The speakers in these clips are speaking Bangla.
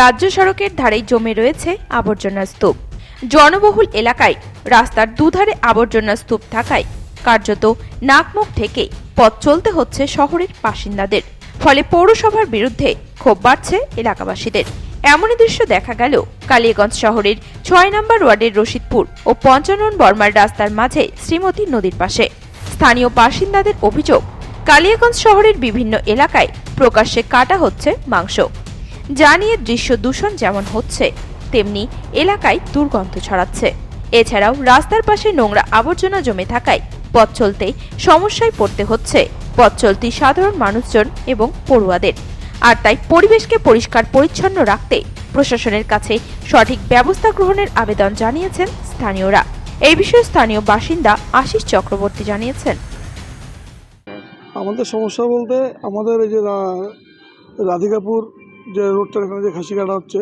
রাজ্য সড়কের ধারেই জমে রয়েছে আবর্জনা স্তূপ। জনবহুল এলাকায় রাস্তার দুধারে আবর্জনা স্তূপ থাকায় কার্যত নাকমুখ থেকে পথ চলতে হচ্ছে শহরের বাসিন্দাদের। ফলে পৌরসভার বিরুদ্ধে ক্ষোভ বাড়ছে এলাকাবাসীদের। এমনই দৃশ্য দেখা গেল কালিয়াগঞ্জ শহরের ছয় নম্বর ওয়ার্ডের রশিদপুর ও পঞ্চানন বর্মার রাস্তার মাঝে শ্রীমতী নদীর পাশে। স্থানীয় বাসিন্দাদের অভিযোগ, কালিয়াগঞ্জ শহরের বিভিন্ন এলাকায় প্রকাশ্যে কাটা হচ্ছে মাংস। যা নিয়ে দৃশ্য দূষণ যেমন হচ্ছে, তেমনি এলাকায় দুর্গন্ধ ছড়াচ্ছে। এছাড়াও রাস্তার পাশে নোংরা আবর্জনা জমে থাকায় পথ চলতে সমস্যায় পড়তে হচ্ছে। পথ চলতি সাধারণ মানুষজন এবং পড়ুয়াদের। আর তাই পরিবেশকে পরিষ্কার পরিচ্ছন্ন রাখতে প্রশাসনের কাছে সঠিক ব্যবস্থা গ্রহণের আবেদন জানিয়েছেন স্থানীয়রা। এই বিষয়ে স্থানীয় বাসিন্দা আশিস চক্রবর্তী জানিয়েছেন। আমাদের সমস্যা বলতে আমাদের এই যে রাধিকাপুর যে রোডটার এখানে যে খাসি কাটা হচ্ছে,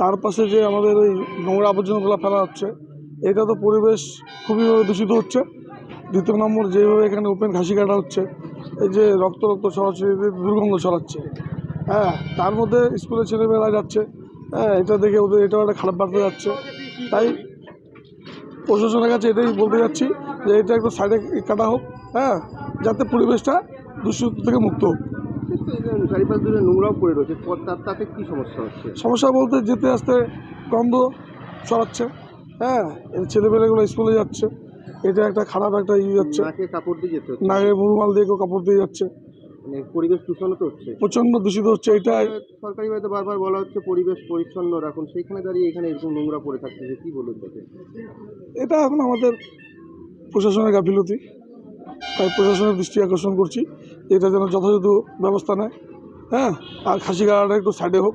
তার পাশে যে আমাদের ওই নোংরা আবর্জনাগুলো ফেলা হচ্ছে, এটা তো পরিবেশ খুবইভাবে দূষিত হচ্ছে। দ্বিতীয় নম্বর যেভাবে এখানে ওপেন খাসি কাটা হচ্ছে, এই যে রক্ত রক্ত ছড়াচ্ছে এতে দুর্গন্ধ ছড়াচ্ছে। হ্যাঁ তার মধ্যে স্কুলের ছেলেমেয়েরা যাচ্ছে হ্যাঁ এটা দেখে ওদের এটাও একটা খারাপ বার্তা যাচ্ছে। তাই প্রশাসনের কাছে এটাই বলতে যাচ্ছি যে এটা একটু সাইডে কাটা হোক হ্যাঁ যাতে পরিবেশটা দূষিত থেকে মুক্ত। হোক চারিপাশ ধরে নোংরাও পড়ে রয়েছে। তাতে কি সমস্যা হচ্ছে? সমস্যা বলতে যেতে আসতে গন্ধ ছড়াচ্ছে। হ্যাঁ এই ছেলেমেয়েগুলো স্কুলে যাচ্ছে। এটা একটা খারাপ একটা ইয়ে যাচ্ছে নাকে কাপড় দিয়ে যেতে হচ্ছে। নাকে মুরুমাল দিয়ে কেউ কাপড় দিয়ে যাচ্ছে। মানে পরিবেশ দূষণ তো হচ্ছে। প্রচণ্ড দূষিত হচ্ছে। এটাই সরকারিভাবে বারবার বলা হচ্ছে পরিবেশ পরিচ্ছন্ন রাখুন। সেইখানে দাঁড়িয়ে এখানে এরকম নোংরা পড়ে থাকতেছে কি বলুন তাকে? এটা এখন আমাদের প্রশাসনের গাফিলতি। তাই প্রশাসনের দৃষ্টি আকর্ষণ করছি। যে এটা যেন যথাযথ ব্যবস্থা নেয় হ্যাঁ? আর খাসি গাড়াটা একটু সাইডে হোক,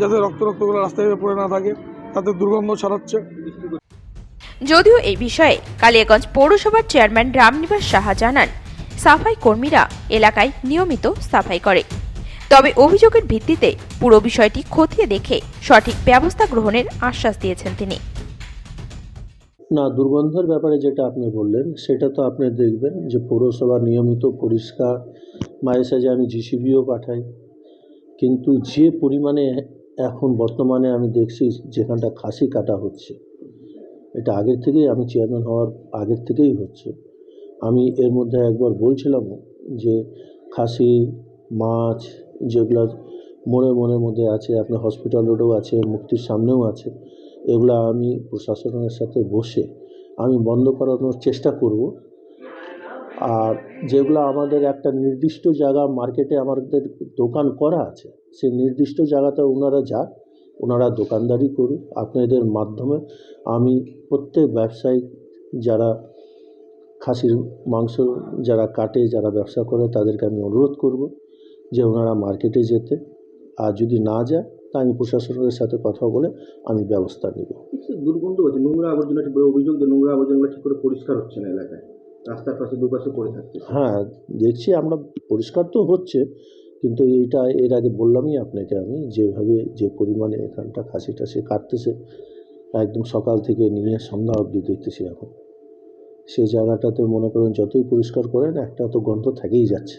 যাতে রক্ত রক্তগুলো রাস্তায় পড়ে না থাকে, তাতে দুর্গন্ধ ছড়াচ্ছে। যদিও এই বিষয়ে কালিয়াগঞ্জ পৌরসভার চেয়ারম্যান রামনিবাস সাহা জানান, সাফাই কর্মীরা এলাকায় নিয়মিত সাফাই করে। তবে অভিযোগের ভিত্তিতে পুরো বিষয়টি খতিয়ে দেখে সঠিক ব্যবস্থা গ্রহণের আশ্বাস দিয়েছেন তিনি। না, দুর্গন্ধের ব্যাপারে যেটা আপনি বললেন, সেটা তো আপনি দেখবেন যে পৌরসভা নিয়মিত পরিষ্কার। মাঝে সাঝে আমি জিসিবিও পাঠাই। কিন্তু যে পরিমাণে এখন বর্তমানে আমি দেখছি যেখানটা খাসি কাটা হচ্ছে, এটা আগের থেকেই আমি চেয়ারম্যান হওয়ার আগের থেকেই হচ্ছে। আমি এর মধ্যে একবার বলছিলাম যে খাসি, মাছ যেগুলো মোড়ে মোড়ের মধ্যে আছে আপনার হসপিটাল রোডেও আছে, মুক্তির সামনেও আছে এগুলো আমি প্রশাসনের সাথে বসে আমি বন্ধ করানোর চেষ্টা করব। আর যেগুলো আমাদের একটা নির্দিষ্ট জায়গা মার্কেটে আমাদের দোকান করা আছে, সেই নির্দিষ্ট জায়গাতে ওনারা যাক, ওনারা দোকানদারি করুক। আপনাদের মাধ্যমে আমি প্রত্যেক ব্যবসায়ী যারা খাসির মাংস যারা কাটে, যারা ব্যবসা করে, তাদেরকে আমি অনুরোধ করব যে ওনারা মার্কেটে যেতে। আর যদি না যায় তা আমি প্রশাসনের সাথে কথা বলে আমি ব্যবস্থা নেব। দুর্গন্ধ হচ্ছে নোংরা আবর্জনা অভিযোগ যে নোংরা আবর্জনাগুলো ঠিক করে পরিষ্কার হচ্ছে না এলাকায়। রাস্তার পাশে দুপাশে পড়ে থাকছে। হ্যাঁ দেখছি আমরা পরিষ্কার তো হচ্ছে কিন্তু এইটা এর আগে বললামই আপনাকে আমি যেভাবে যে পরিমাণে এখানটা খাসি টাসি কাটতেছে একদম সকাল থেকে নিয়ে সন্ধ্যা অবধি দেখতেছি এখন। সেই জায়গাটাতে মনে করেন যতই পরিষ্কার করেন একটা তো গন্ধ থেকেই যাচ্ছে।